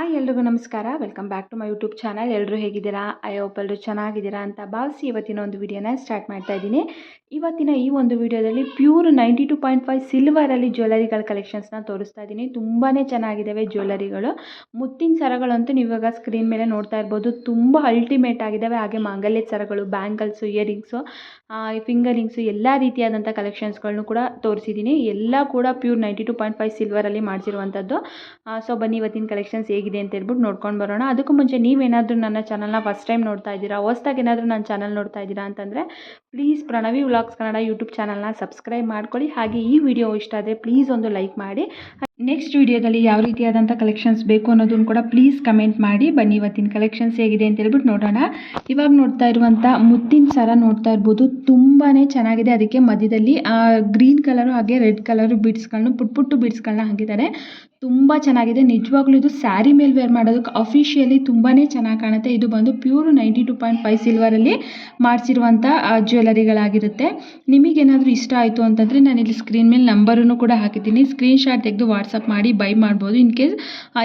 Hi ಎಲ್ರಿಗೂ ನಮಸ್ಕಾರ. Welcome back to my YouTube channel ಎಲ್ಲರೂ ಹೇಗಿದ್ದೀರಾ? ಐ ಹೋಪ್ ಎಲ್ಲರೂ ಚೆನ್ನಾಗಿದ್ದೀರಾ ಅಂತ ಭಾವಿಸಿ ಇವತ್ತಿನ ಒಂದು ವಿಡಿಯೋನ ಸ್ಟಾರ್ಟ್ ಮಾಡ್ತಾ ಇದ್ದೀನಿ. ಇವತ್ತಿನ ಈ ಒಂದು ವಿಡಿಯೋದಲ್ಲಿ pure ninety two point five ಸಿಲ್ವರಲ್ಲಿ ಜ್ಯುವೆಲರಿಗಳ ಕಲೆಕ್ಷನ್ಸ್ನ ತೋರಿಸ್ತಾ ಇದ್ದೀನಿ. ತುಂಬಾ ಚೆನ್ನಾಗಿದ್ದಾವೆ ಜ್ಯುವೆಲರಿಗಳು ಮುತ್ತಿನ ಸರಗಳಂತೂ ನೀವು ಇವಾಗ ಸ್ಕ್ರೀನ್ ಮೇಲೆ ನೋಡ್ತಾ ಇರ್ಬೋದು. ತುಂಬ ಅಲ್ಟಿಮೇಟ್ ಆಗಿದ್ದಾವೆ. ಹಾಗೆ ಮಾಂಗಲ್ಯದ ಸರಗಳು ಬ್ಯಾಂಗಲ್ಸು ಇಯರಿಂಗ್ಸು ಫಿಂಗರಿಂಗ್ಸು ಎಲ್ಲ ರೀತಿಯಾದಂಥ ಕಲೆಕ್ಷನ್ಸ್ಗಳನ್ನು ಕೂಡ ತೋರಿಸಿದ್ದೀನಿ. ಎಲ್ಲ ಕೂಡ pure ninety two point five ಸಿಲ್ವರಲ್ಲಿ ಮಾಡಿಸಿರುವಂಥದ್ದು ಸೊ ಬನ್ನಿ ಇವತ್ತಿನ ಕಲೆಕ್ಷನ್ಸ್ ಹೇಗಿದೆ ಅಂತ ಹೇಳ್ಬಿಟ್ಟು ನೋಡ್ಕೊಂಡು ಬರೋಣ. ಅದಕ್ಕೂ ಮುಂಚೆ ನೀವೇನಾದರೂ ನನ್ನ ಚಾನಲ್ನ ಫಸ್ಟ್ ಟೈಮ್ ನೋಡ್ತಾ ಇದ್ದೀರಾ, ಹೊಸ್ದಾಗಿ ಏನಾದರೂ ನನ್ನ ಚಾನಲ್ ನೋಡ್ತಾ ಇದ್ದೀರಾ ಅಂತಂದರೆ please Pranavi vlogs Kannada YouTube ಚಾನಲ್ನ ಸಬ್ಸ್ಕ್ರೈಬ್ ಮಾಡ್ಕೊಳ್ಳಿ. ಹಾಗೆ ಈ ವಿಡಿಯೋ ಇಷ್ಟ ಆದರೆ ಪ್ಲೀಸ್ ಒಂದು ಲೈಕ್ ಮಾಡಿ. ನೆಕ್ಸ್ಟ್ ವಿಡಿಯೋದಲ್ಲಿ ಯಾವ ರೀತಿಯಾದಂಥ ಕಲೆಕ್ಷನ್ಸ್ ಬೇಕು ಅನ್ನೋದನ್ನು ಕೂಡ ಪ್ಲೀಸ್ ಕಮೆಂಟ್ ಮಾಡಿ. ಬನ್ನಿ, ಇವತ್ತಿನ ಕಲೆಕ್ಷನ್ಸ್ ಹೇಗಿದೆ ಅಂತ ಹೇಳ್ಬಿಟ್ಟು ನೋಡೋಣ. ಇವಾಗ ನೋಡ್ತಾ ಇರುವಂಥ ಮುತ್ತಿನ ಸರ ನೋಡ್ತಾ ಇರ್ಬೋದು. ತುಂಬಾ ಚೆನ್ನಾಗಿದೆ. ಅದಕ್ಕೆ ಮಧ್ಯದಲ್ಲಿ ಗ್ರೀನ್ ಕಲರು ಹಾಗೆ ರೆಡ್ ಕಲರು ಬೀಡ್ಸ್ಗಳನ್ನ ಪುಟ್ ಪುಟ್ಟು ಬೀಡ್ಸ್ಗಳನ್ನ ಹಾಕಿದ್ದಾರೆ. ತುಂಬ ಚೆನ್ನಾಗಿದೆ. ನಿಜವಾಗ್ಲೂ ಇದು ಸ್ಯಾರಿ ಮೇಲೆ ವೇರ್ ಮಾಡೋದಕ್ಕೆ ಅಫಿಷಿಯಲಿ ತುಂಬಾ ಚೆನ್ನಾಗಿ ಕಾಣುತ್ತೆ. ಇದು ಬಂದು pure ninety two point five ಸಿಲ್ವರಲ್ಲಿ ಮಾಡಿಸಿರುವಂಥ ಜ್ಯುವೆಲರಿಗಳಾಗಿರುತ್ತೆ ನಿಮಗೇನಾದರೂ ಇಷ್ಟ ಆಯಿತು ಅಂತಂದರೆ ನಾನು ಇಲ್ಲಿ ಸ್ಕ್ರೀನ್ ಮೇಲೆ ನಂಬರನ್ನು ಕೂಡ ಹಾಕಿದ್ದೀನಿ. ಸ್ಕ್ರೀನ್ ತೆಗೆದು ತೆಗೆದು ವಾಟ್ಸಪ್ ಮಾಡಿ ಬೈ ಮಾಡ್ಬೋದು. ಇನ್ ಕೇಸ್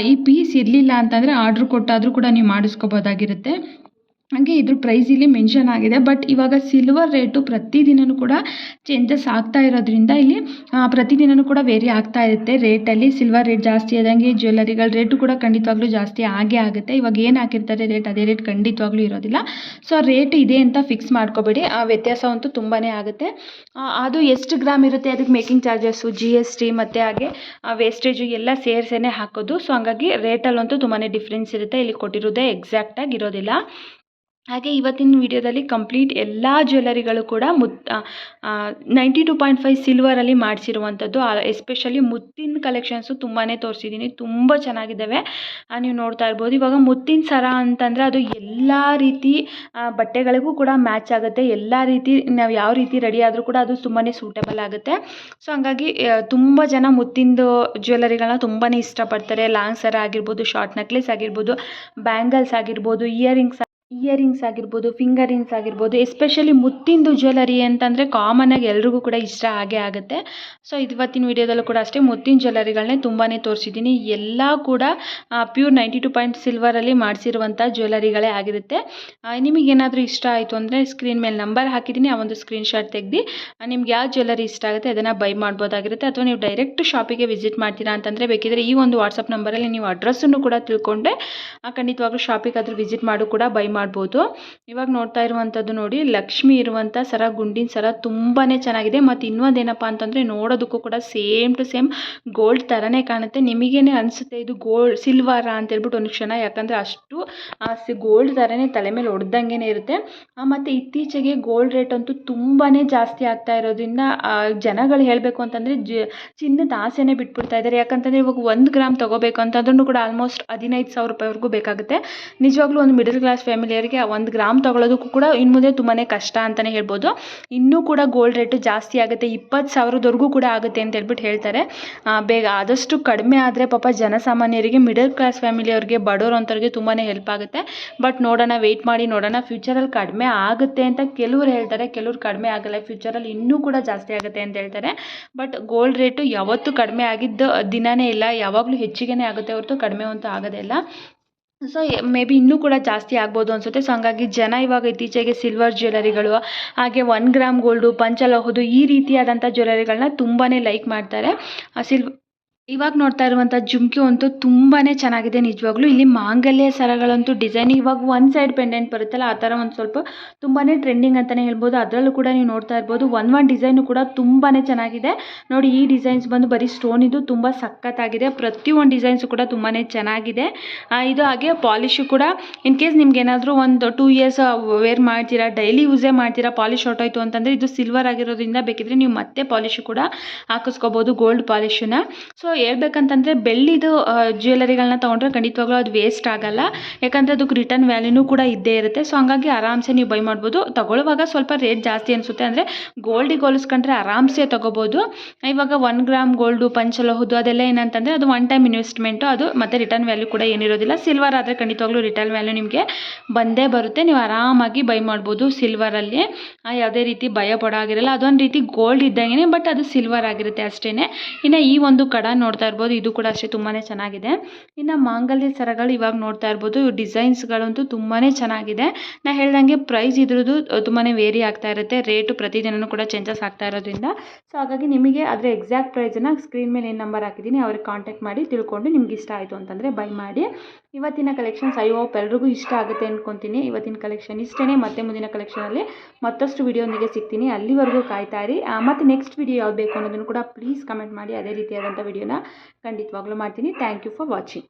ಈ ಪೀಸ್ ಇರಲಿಲ್ಲ ಅಂತಂದರೆ ಆರ್ಡ್ರ್ ಕೊಟ್ಟಾದರೂ ಕೂಡ ನೀವು ಮಾಡಿಸ್ಕೋಬೋದಾಗಿರುತ್ತೆ. ಹಾಗೆ ಇದ್ರ ಪ್ರೈಸ್ ಇಲ್ಲಿ ಮೆನ್ಷನ್ ಆಗಿದೆ. ಬಟ್ ಇವಾಗ ಸಿಲ್ವರ್ ರೇಟು ಪ್ರತಿದಿನವೂ ಕೂಡ ಚೇಂಜಸ್ ಆಗ್ತಾ ಇರೋದ್ರಿಂದ ಇಲ್ಲಿ ಪ್ರತಿದಿನವೂ ಕೂಡ ವೇರಿ ಆಗ್ತಾ ಇರುತ್ತೆ ರೇಟಲ್ಲಿ ಸಿಲ್ವರ್ ರೇಟ್ ಜಾಸ್ತಿ ಆದಂಗೆ ಜ್ಯುವೆಲ್ಲರಿಗಳ ರೇಟು ಕೂಡ ಖಂಡಿತವಾಗ್ಲೂ ಜಾಸ್ತಿ ಆಗೇ ಆಗುತ್ತೆ. ಇವಾಗ ಏನು ಹಾಕಿರ್ತಾರೆ ರೇಟ್ ಅದೇ ರೇಟ್ ಖಂಡಿತವಾಗ್ಲೂ ಇರೋದಿಲ್ಲ. ಸೊ ರೇಟ್ ಇದೆ ಅಂತ ಫಿಕ್ಸ್ ಮಾಡ್ಕೋಬೇಡಿ. ಆ ವ್ಯತ್ಯಾಸ ಅಂತೂ ತುಂಬಾ ಆಗುತ್ತೆ. ಅದು ಎಷ್ಟು ಗ್ರಾಮ್ ಇರುತ್ತೆ, ಅದಕ್ಕೆ making charges G S T ಮತ್ತು ಹಾಗೆ ವೇಸ್ಟೇಜು ಎಲ್ಲ ಸೇರಿಸೇ ಹಾಕೋದು. ಸೊ ಹಂಗಾಗಿ ರೇಟಲ್ಲಂತೂ ತುಂಬಾ ಡಿಫ್ರೆನ್ಸ್ ಇರುತ್ತೆ. ಇಲ್ಲಿ ಕೊಟ್ಟಿರೋದೇ ಎಕ್ಸಾಕ್ಟಾಗಿ ಇರೋದಿಲ್ಲ. ಹಾಗೆ ಇವತ್ತಿನ ವಿಡಿಯೋದಲ್ಲಿ ಕಂಪ್ಲೀಟ್ ಎಲ್ಲ ಜ್ಯುವೆಲರಿಗಳು ಕೂಡ ಮುತ್ ನೈಂಟಿ ಟು ಪಾಯಿಂಟ್ ಫೈವ್ ಸಿಲ್ವರಲ್ಲಿ ಮಾಡಿಸಿರುವಂಥದ್ದು. ಎಸ್ಪೆಷಲಿ ಮುತ್ತಿನ ಕಲೆಕ್ಷನ್ಸು ತುಂಬಾ ತೋರಿಸಿದ್ದೀನಿ. ತುಂಬ ಚೆನ್ನಾಗಿದ್ದಾವೆ. ನೀವು ನೋಡ್ತಾ ಇರ್ಬೋದು. ಇವಾಗ ಮುತ್ತಿನ ಸರ ಅಂತಂದರೆ ಅದು ಎಲ್ಲ ರೀತಿ ಬಟ್ಟೆಗಳಿಗೂ ಕೂಡ ಮ್ಯಾಚ್ ಆಗುತ್ತೆ. ಎಲ್ಲ ರೀತಿ, ನಾವು ಯಾವ ರೀತಿ ರೆಡಿ ಆದರೂ ಕೂಡ ಅದು ತುಂಬಾ ಸೂಟಬಲ್ ಆಗುತ್ತೆ. ಸೊ, ಹಂಗಾಗಿ ತುಂಬ ಜನ ಮುತ್ತಿಂದು ಜ್ಯುವೆಲರಿಗಳನ್ನ ತುಂಬಾ ಇಷ್ಟಪಡ್ತಾರೆ. ಲಾಂಗ್ ಸರ ಆಗಿರ್ಬೋದು, ಶಾರ್ಟ್ ನೆಕ್ಲೆಸ್ ಆಗಿರ್ಬೋದು, ಬ್ಯಾಂಗಲ್ಸ್ ಆಗಿರ್ಬೋದು, ಇಯರಿಂಗ್ಸ್ ಇಯರಿಂಗ್ಸ್ ಆಗಿರ್ಬೋದು ಫಿಂಗರಿಂಗ್ಸ್ ಆಗಿರ್ಬೋದು ಎಸ್ಪೆಷಲಿ ಮುತ್ತಿಂದು ಜ್ಯುವೆಲರಿ ಅಂತಂದರೆ ಕಾಮನಾಗಿ ಎಲ್ರಿಗೂ ಕೂಡ ಇಷ್ಟ ಆಗೇ ಆಗುತ್ತೆ. ಸೊ ಇವತ್ತಿನ ವಿಡಿಯೋದಲ್ಲೂ ಕೂಡ ಅಷ್ಟೇ ಮುತ್ತಿನ ಜ್ಯುವೆಲರಿಗಳನ್ನೇ ತುಂಬಾ ತೋರಿಸಿದ್ದೀನಿ. ಎಲ್ಲ ಕೂಡ ಪ್ಯೂರ್ ನೈಂಟಿ ಟು ಪಾಯಿಂಟ್ ಸಿಲ್ವರಲ್ಲಿ ಮಾಡಿಸಿರುವಂಥ ಜ್ಯುವೆಲರಿಗಳೇ ಆಗಿರುತ್ತೆ. ನಿಮಗೇನಾದರೂ ಇಷ್ಟ ಆಯಿತು ಅಂದರೆ ಸ್ಕ್ರೀನ್ ಮೇಲೆ ನಂಬರ್ ಹಾಕಿದ್ದೀನಿ, ಆ ಒಂದು ಸ್ಕ್ರೀನ್ ಶಾಟ್ ತೆಗೆದು ನಿಮ್ಗೆ ಯಾವ ಜ್ಯುವೆಲರಿ ಇಷ್ಟ ಆಗುತ್ತೆ ಅದನ್ನು ಬೈ ಮಾಡ್ಬೋದಾಗಿರುತ್ತೆ. ಅಥವಾ ನೀವು ಡೈರೆಕ್ಟ್ ಶಾಪಿಗೆ ವಿಸಿಟ್ ಮಾಡ್ತೀರಾ ಅಂತಂದರೆ ಬೇಕಿದ್ರೆ ಈ ಒಂದು ವಾಟ್ಸಪ್ ನಂಬರಲ್ಲಿ ನೀವು ಅಡ್ರೆಸ್ಸನ್ನು ಕೂಡ ತಿಳ್ಕೊಂಡೆ ಖಂಡಿತವಾಗ್ಲೂ ಶಾಪಿಗೆ ಆದರೂ ವಿಸಿಟ್ ಮಾಡು ಕೂಡ ಬೈ ಮಾಡ್ಬೋದು. ಇವಾಗ ನೋಡ್ತಾ ಇರುವಂಥದ್ದು ನೋಡಿ, ಲಕ್ಷ್ಮಿ ಇರುವಂಥ ಸರ, ಗುಂಡಿನ ಸರ ತುಂಬಾ ಚೆನ್ನಾಗಿದೆ. ಮತ್ತು ಇನ್ನೊಂದು ಏನಪ್ಪ ಅಂತಂದರೆ, ನೋಡೋದಕ್ಕೂ ಕೂಡ ಸೇಮ್ ಟು ಸೇಮ್ ಗೋಲ್ಡ್ ಥರನೇ ಕಾಣುತ್ತೆ. ನಿಮಗೇನೆ ಅನಿಸುತ್ತೆ ಇದು ಗೋಲ್ಡ್, ಸಿಲ್ವರ್ ಅಂತ ಹೇಳ್ಬಿಟ್ಟು ಒಂದು ಕ್ಷಣ. ಯಾಕಂದರೆ ಅಷ್ಟು ಗೋಲ್ಡ್ ಥರನೇ ತಲೆ ಮೇಲೆ ಹೊಡೆದಂಗೆ ಇರುತ್ತೆ. ಮತ್ತು ಇತ್ತೀಚೆಗೆ ಗೋಲ್ಡ್ ರೇಟ್ ಅಂತೂ ತುಂಬಾ ಜಾಸ್ತಿ ಆಗ್ತಾ ಇರೋದ್ರಿಂದ ಜನಗಳು ಹೇಳಬೇಕು ಅಂತಂದರೆ ಚಿನ್ನದ ಆಸೆನೇ ಬಿಟ್ಬಿಡ್ತಾ ಇದ್ದಾರೆ ಯಾಕಂತಂದರೆ ಇವಾಗ ಒಂದು ಗ್ರಾಮ್ ತೊಗೋಬೇಕು ಅಂತಂದ್ರೂ ಕೂಡ ಆಲ್ಮೋಸ್ಟ್ ಹದಿನೈದು ಸಾವಿರ ರೂಪಾಯಿವರೆಗೂ ಬೇಕಾಗುತ್ತೆ. ನಿಜವಾಗ್ಲೂ ಒಂದು ಮಿಡಲ್ ಕ್ಲಾಸ್ ಫ್ಯಾಮಿಲಿಯವರಿಗೆ ಒಂದು ಗ್ರಾಮ್ ತೊಗೊಳೋದಕ್ಕೂ ಕೂಡ ಇನ್ನು ಮುಂದೆ ತುಂಬಾ ಕಷ್ಟ ಅಂತಲೇ ಹೇಳ್ಬೋದು. ಇನ್ನೂ ಕೂಡ ಗೋಲ್ಡ್ ರೇಟು ಜಾಸ್ತಿ ಆಗುತ್ತೆ. ಇಪ್ಪತ್ತು ಸಾವಿರದವರೆಗೂ ಕೂಡ ಆಗುತ್ತೆ ಅಂತ ಹೇಳ್ಬಿಟ್ಟು ಹೇಳ್ತಾರೆ. ಬೇಗ ಆದಷ್ಟು ಕಡಿಮೆ ಆದರೆ ಪಾಪ ಜನಸಾಮಾನ್ಯರಿಗೆ ಮಿಡಲ್ ಕ್ಲಾಸ್ ಫ್ಯಾಮಿಲಿಯವ್ರಿಗೆ ಬಡವರು ಅಂಥವ್ರಿಗೆ ತುಂಬಾ ಹೆಲ್ಪ್ ಆಗುತ್ತೆ. ಬಟ್ ನೋಡೋಣ ವೆಯ್ಟ್ ಮಾಡಿ ನೋಡೋಣ. ಫ್ಯೂಚರಲ್ಲಿ ಕಡಿಮೆ ಆಗುತ್ತೆ ಅಂತ ಕೆಲವ್ರು ಹೇಳ್ತಾರೆ. ಕೆಲವ್ರು ಕಡಿಮೆ ಆಗಲ್ಲ. ಫ್ಯೂಚರಲ್ಲಿ ಇನ್ನೂ ಕೂಡ ಜಾಸ್ತಿ ಆಗುತ್ತೆ ಅಂತ ಹೇಳ್ತಾರೆ. ಬಟ್ ಗೋಲ್ಡ್ ರೇಟು ಯಾವತ್ತೂ ಕಡಿಮೆ ಆಗಿದ್ದು ದಿನವೇ ಇಲ್ಲ. ಯಾವಾಗಲೂ ಹೆಚ್ಚಿಗೆ ಆಗುತ್ತೆ ಹೊರತು ಕಡಿಮೆ ಅಂತೂ ಆಗೋದೇ ಇಲ್ಲ. ಸೊ ಮೇ ಬಿ ಇನ್ನೂ ಕೂಡ ಜಾಸ್ತಿ ಆಗ್ಬೋದು ಅನಿಸುತ್ತೆ. ಸೊ ಹಂಗಾಗಿ ಜನ ಇವಾಗ ಇತ್ತೀಚೆಗೆ ಸಿಲ್ವರ್ ಜ್ಯುವೆಲರಿಗಳು ಹಾಗೆ ಒನ್ ಗ್ರಾಮ್ ಗೋಲ್ಡು ಪಂಚಲೋಹದ್ದು ಈ ರೀತಿಯಾದಂಥ ಜ್ಯುವೆಲರಿಗಳನ್ನ ತುಂಬಾ ಲೈಕ್ ಮಾಡ್ತಾರೆ. ಸಿಲ್ವ್ ಇವಾಗ ನೋಡ್ತಾ ಇರುವಂಥ ಜುಮ್ಕಿ ಅಂತೂ ತುಂಬಾನೇ ಚೆನ್ನಾಗಿದೆ ನಿಜವಾಗ್ಲೂ. ಇಲ್ಲಿ ಮಾಂಗಲ್ಯ ಸರಗಳಂತೂ ಡಿಸೈನ್ ಇವಾಗ ಒನ್ ಸೈಡ್ ಪೆಂಡೆಂಟ್ ಬರುತ್ತಲ್ಲ, ಆ ಥರ ಒಂದು ಸ್ವಲ್ಪ ತುಂಬಾನೇ ಟ್ರೆಂಡಿಂಗ್ ಅಂತಲೇ ಹೇಳ್ಬೋದು. ಅದರಲ್ಲೂ ಕೂಡ ನೀವು ನೋಡ್ತಾ ಇರ್ಬೋದು. ಒನ್ ಒನ್ ಡಿಸೈನು ಕೂಡ ತುಂಬಾನೇ ಚೆನ್ನಾಗಿದೆ. ನೋಡಿ ಈ ಡಿಸೈನ್ಸ್ ಬಂದು ಬರೀ ಸ್ಟೋನ್ ಇದು ತುಂಬ ಸಖತ್ತಾಗಿದೆ. ಪ್ರತಿಯೊಂದು ಡಿಸೈನ್ಸು ಕೂಡ ತುಂಬಾನೇ ಚೆನ್ನಾಗಿದೆ. ಇದು ಹಾಗೆ ಪಾಲಿಶು ಕೂಡ. ಇನ್ ಕೇಸ್ ನಿಮ್ಗೆ ಏನಾದರೂ ಒಂದು ಟೂ ಇಯರ್ಸ್ ವೇರ್ ಮಾಡ್ತೀರಾ ಡೈಲಿ ಯೂಸೇ ಮಾಡ್ತೀರಾ ಪಾಲಿಶ್ ಹೊಟ್ಟೋಯ್ತು ಅಂತಂದರೆ ಇದು ಸಿಲ್ವರ್ ಆಗಿರೋದ್ರಿಂದ ಬೇಕಿದ್ರೆ ನೀವು ಮತ್ತೆ ಪಾಲಿಶು ಕೂಡ ಹಾಕಿಸ್ಕೋಬೋದು ಗೋಲ್ಡ್ ಪಾಲಿಶನ್ನ ಸೊ ಹೇಳ್ಬೇಕಂತಂದರೆ ಬೆಳ್ಳಿದು ಜ್ಯುವೆಲರಿಗಳನ್ನ ತೊಗೊಂಡ್ರೆ ಖಂಡಿತವಾಗ್ಲೂ ಅದು ವೇಸ್ಟ್ ಆಗಲ್ಲ. ಯಾಕಂದರೆ ಅದಕ್ಕೆ ರಿಟರ್ನ್ ವ್ಯಾಲ್ಯೂನೂ ಕೂಡ ಇದ್ದೇ ಇರುತ್ತೆ. ಸೊ ಹಂಗಾಗಿ ಆರಾಮ್ಸೆ ನೀವು ಬೈ ಮಾಡ್ಬೋದು. ತೊಗೊಳ್ಳುವಾಗ ಸ್ವಲ್ಪ ರೇಟ್ ಜಾಸ್ತಿ ಅನಿಸುತ್ತೆ. ಅಂದರೆ ಗೋಲ್ಡಿಗೆ ಹೋಲಿಸ್ಕೊಂಡ್ರೆ ಆರಾಮ್ಸೆ ತೊಗೋಬೋದು. ಇವಾಗ ಒನ್ ಗ್ರಾಮ್ ಗೋಲ್ಡು ಪಂಚಲೋಹದ್ದು ಅದೆಲ್ಲ ಏನಂತಂದರೆ ಅದು ಒನ್ ಟೈಮ್ ಇನ್ವೆಸ್ಟ್ಮೆಂಟು ಅದು ಮತ್ತು ರಿಟರ್ನ್ ವ್ಯಾಲ್ಯೂ ಕೂಡ ಏನಿರೋದಿಲ್ಲ. ಸಿಲ್ವರ್ ಆದರೆ ಖಂಡಿತವಾಗ್ಲೂ ರಿಟರ್ನ್ ವ್ಯಾಲ್ಯೂ ನಿಮಗೆ ಬಂದೇ ಬರುತ್ತೆ. ನೀವು ಆರಾಮಾಗಿ ಬೈ ಮಾಡ್ಬೋದು ಸಿಲ್ವರಲ್ಲಿ ಯಾವುದೇ ರೀತಿ ಭಯ ಪಡೋ ಆಗಿರಲ್ಲ ಅದೊಂದು ರೀತಿ ಗೋಲ್ಡ್ ಇದ್ದಂಗೆ ಬಟ್ ಅದು ಸಿಲ್ವರ್ ಆಗಿರುತ್ತೆ ಅಷ್ಟೇ ಇನ್ನು ಈ ಒಂದು ಕಡ ನೋಡ್ತಾ ಇರ್ಬೋದು. ಇದು ಕೂಡ ಅಷ್ಟೇ ತುಂಬಾ ಚೆನ್ನಾಗಿದೆ. ಇನ್ನು ಮಾಂಗಲ್ಯ ಸರಗಳು ಇವಾಗ ನೋಡ್ತಾ ಇರ್ಬೋದು. ಡಿಸೈನ್ಸ್ಗಳಂತೂ ತುಂಬಾ ಚೆನ್ನಾಗಿದೆ. ನಾ ಹೇಳ್ದಂಗೆ ಪ್ರೈಸ್ ಇದ್ರದ್ದು ತುಂಬಾ ವೇರಿ ಆಗ್ತಾ ಇರುತ್ತೆ. ರೇಟು ಪ್ರತಿದಿನವೂ ಕೂಡ ಚೇಂಜಸ್ ಆಗ್ತಾ ಇರೋದ್ರಿಂದ. ಸೊ, ಹಾಗಾಗಿ ನಿಮಗೆ ಅದರ ಎಕ್ಸಾಕ್ಟ್ ಪ್ರೈಸನ್ನು ಸ್ಕ್ರೀನ್ ಮೇಲೆ ಏನು ನಂಬರ್ ಹಾಕಿದ್ದೀನಿ ಅವ್ರಿಗೆ ಕಾಂಟ್ಯಾಕ್ಟ್ ಮಾಡಿ ತಿಳ್ಕೊಂಡು ನಿಮ್ಗೆ ಇಷ್ಟ ಆಯಿತು ಅಂತಂದರೆ ಬೈ ಮಾಡಿ. ಇವತ್ತಿನ ಕಲೆಕ್ಷನ್ಸ್ ಐ ಹೋಪ್ ಎಲ್ರಿಗೂ ಇಷ್ಟ ಆಗುತ್ತೆ ಅಂದ್ಕೊತೀನಿ ಇವತ್ತಿನ ಕಲೆಕ್ಷನ್ ಇಷ್ಟೇ ಮತ್ತೆ ಮುಂದಿನ ಕಲೆಕ್ಷನಲ್ಲಿ ಮತ್ತಷ್ಟು ವಿಡಿಯೋನಿಗೆ ಸಿಗ್ತೀನಿ. ಅಲ್ಲಿವರೆಗೂ ಕಾಯ್ತಾ ಇರಿ. ಮತ್ತೆ ನೆಕ್ಸ್ಟ್ ವಿಡಿಯೋ ಯಾವ್ದು ಬೇಕು ಅನ್ನೋದನ್ನು ಕೂಡ ಪ್ಲೀಸ್ ಕಮೆಂಟ್ ಮಾಡಿ. ಅದೇ ರೀತಿಯಾದಂಥ ವಿಡಿಯೋನ ಖಂಡಿತವಾಗ್ಲೂ ಮಾಡ್ತೀನಿ. Thank you for watching